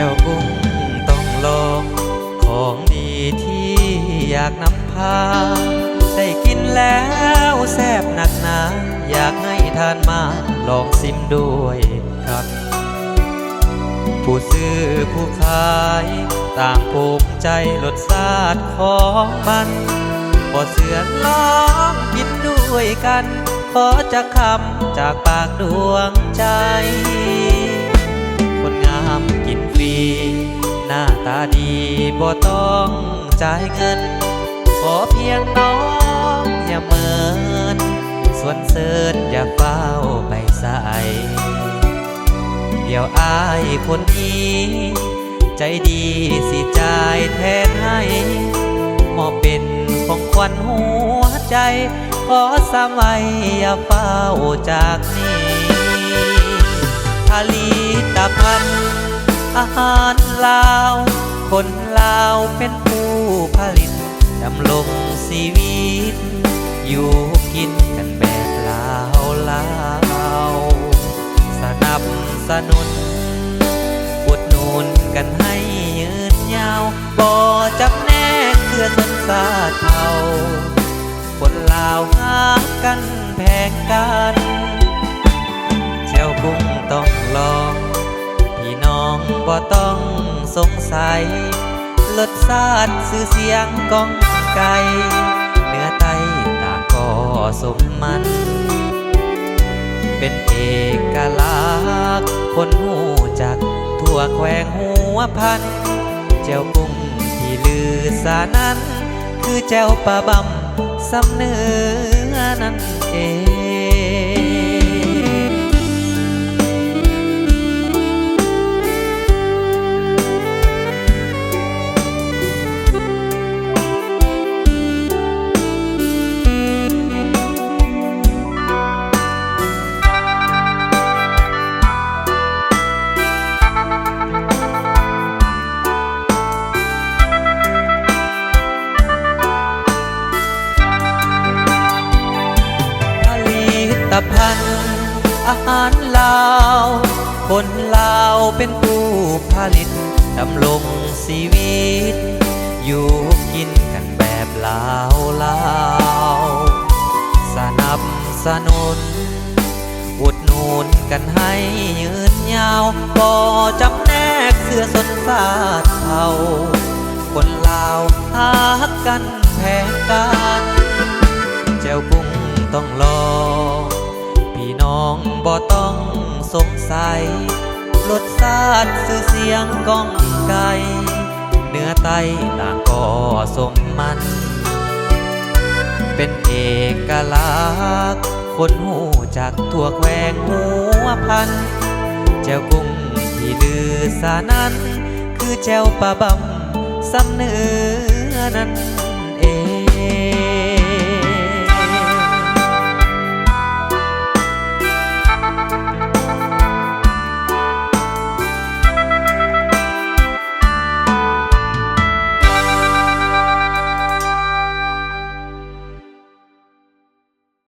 จ้วกุ้งต้องลองของดีที่อยากนำพา ได้กินแล้วแซ่บหนักหนา อยากให้ทานมาลองซิมด้วยครับผู้ซื้อผู้ขายต่างภูมิใจรสชาติของมันพอเสือกล้องกินด้วยกัน ขอจะคำจากปากดวงใจ หน้าตาดีบ่ต้องจ่ายเงิน ขอเพียงน้องอย่าเมินส่วนเสิร์นอย่าเฝ้าไปใส่เดี๋ยวอายคนนี้ ใจดีสิจ่ายแทนให้มอเป็นของขวัญหัวใจ ขอสามไว้อย่าเฝ้าจากนี้ผลิตภัณฑ์ อาหารลาว คนลาวเป็นผู้ผลิตดำรงชีวิต อยู่กินกันแบบลาวลาวสนับสนุนอุดหนุนกันให้ยืนยาวบ่จับแน่เครือสนสาเทาคนลาวหากันแพงกัน บ่ต้องสงสัยรสชาติสื่อเสียงกองไก่เนื้อไตต่างก็สมมัน เป็นเอกลักษณ์คนหูจัก ทั่วแควงหัวพัน เจ้ากุ้งที่ลือสานั้น คือเจ้าปลาบำสำเนือนั่นเอง ลิตภัณฑ์อาหารลาว คนลาวเป็นผู้ผลิตดำรงชีวิต อยู่กินกันแบบลาวลาวสนับสนุน อุดหนุนกันให้ยืนยาวบ่จำแนกเสื้อสนสาดเทาคนลาวหากันแพงกันเจ้ากุ้งต้องลองพี่น้อง บ่ต้องสงสัยรสชาติสื่อเสียงก้องไก่เนื้อไตต่างก็สมมัน เป็นเอกลักษณ์คนหูจากทั่วแควงหัวพัน เจ้ากุ้งที่ลือสานั้น คือเจ้าปลาบำสำเนื้อนั่นเอง